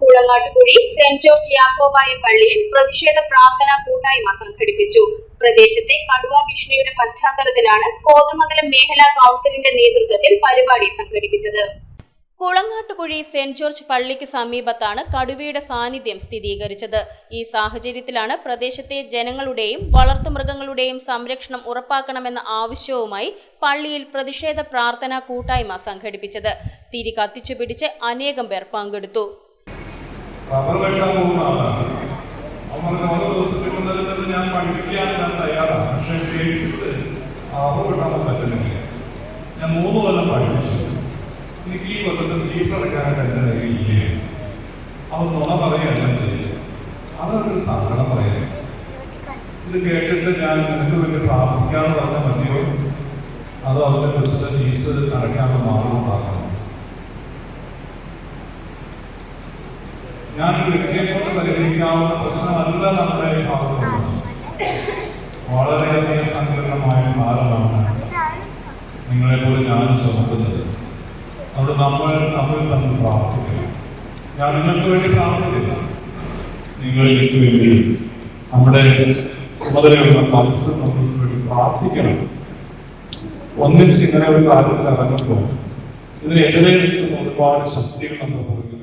Kulangattukuzhi saint George Yakobaya പള്ളിയിൽ പ്രതിഷേധ പ്രാർത്ഥനാ കൂട്ടായ്മ സംഘടിപ്പിച്ചു. പ്രദേശത്തെ കടുവ ഭീഷണിയുടെ പശ്ചാത്തലത്തിലാണ് കോതമംഗലം മേഖലാ കൗൺസിലിന്റെ നേതൃത്വത്തിൽ പരിപാടി സംഘടിപ്പിച്ചത്. കുളങ്ങാട്ടുകുഴി സെന്റ് ജോർജ് പള്ളിക്ക് സമീപത്താണ് കടുവയുടെ സാന്നിധ്യം സ്ഥിരീകരിച്ചത്. ഈ സാഹചര്യത്തിലാണ് പ്രദേശത്തെ ജനങ്ങളുടെയും വളർത്തുമൃഗങ്ങളുടെയും സംരക്ഷണം ഉറപ്പാക്കണമെന്ന ആവശ്യവുമായി പള്ളിയിൽ പ്രതിഷേധ പ്രാർത്ഥനാ കൂട്ടായ്മ സംഘടിപ്പിച്ചത്. തിരി കത്തിച്ചു പിടിച്ച് അനേകം പേർ പങ്കെടുത്തു. റബ്ബർ വെട്ടാൻ പോകുന്ന ആളാണ്. അവൻ ഓരോ ദിവസത്തിൽ തന്നെ ഞാൻ പഠിപ്പിക്കാൻ ഞാൻ തയ്യാറാണ്. പക്ഷേ പേടിച്ചിട്ട് റബ്ബർ വെട്ടാൻ പറ്റുന്നില്ല ഞാൻ മൂന്ന് കൊല്ലം പഠിപ്പിച്ചു. എനിക്ക് ഈ കൊല്ലത്തിൽ ഫീസ് അടയ്ക്കാനായിട്ട് എന്റെ കയ്യിലില്ലേ അവൻ നുണ പറയുകയല്ല ശരി അതൊരു സങ്കടം പറയുന്നത്. ഇത് കേട്ടിട്ട് ഞാൻ നിനക്ക് വേണ്ടി പ്രാർത്ഥിക്കാന്ന് പറഞ്ഞാൽ മതിയോ? അതോ അതിനെ കുറിച്ചിട്ട് ഫീസ് മാർഗം ഉണ്ടാക്കണം ഈ വ്യക്തിയെ കൊണ്ട് പരിഹരിക്കാവുന്ന പ്രശ്നമല്ല നമ്മുടെ ഭാഗത്തുള്ളത് വളരെയധികം സങ്കീർണമായ ഭാരമാണ് നിങ്ങളെ പോലെ ഞാൻ ചുമക്കുന്നത്. അവിടെ നമ്മൾ നമ്മൾ തമ്മിൽ പ്രാർത്ഥിക്കണം. ഞാൻ നിങ്ങൾക്ക് വേണ്ടി പ്രാർത്ഥിക്കില്ല നിങ്ങൾ എനിക്ക് വേണ്ടി നമ്മുടെ ചുമതലയുള്ള മനസ്സ് നമുക്ക് വേണ്ടി പ്രാർത്ഥിക്കണം. ഒന്നിച്ച് ഇങ്ങനെ ഒരു കാര്യത്തിൽ ഇറങ്ങുമ്പോൾ ഇതിനെതിരെ നിൽക്കുന്ന ഒരുപാട് ശക്തികൾ നമ്മുടെ പുറകിലുണ്ട്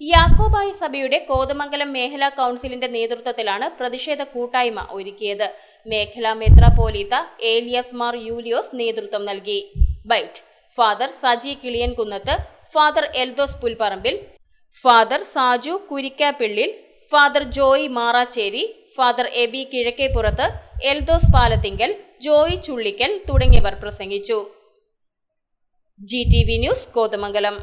യാക്കോബായ സഭയുടെ കോതമംഗലം മേഖലാ കൗൺസിലിന്റെ നേതൃത്വത്തിലാണ് പ്രതിഷേധ കൂട്ടായ്മ ഒരുക്കിയത്. മേഖലാ മെത്രാപോലീത്ത ഏലിയസ് മാർ യൂലിയോസ് നേതൃത്വം നൽകി. Bite. Father Saji Kiliyan Kunnath father Eldhose Pulparambil father Saju Kurikkappillil father Joy Maracherry father Aby Kizhakkeppurath Eldhose Palathinkal Joy Chullikkal തുടങ്ങിയവർ പ്രസംഗിച്ചു. G T V news Kothamangalam.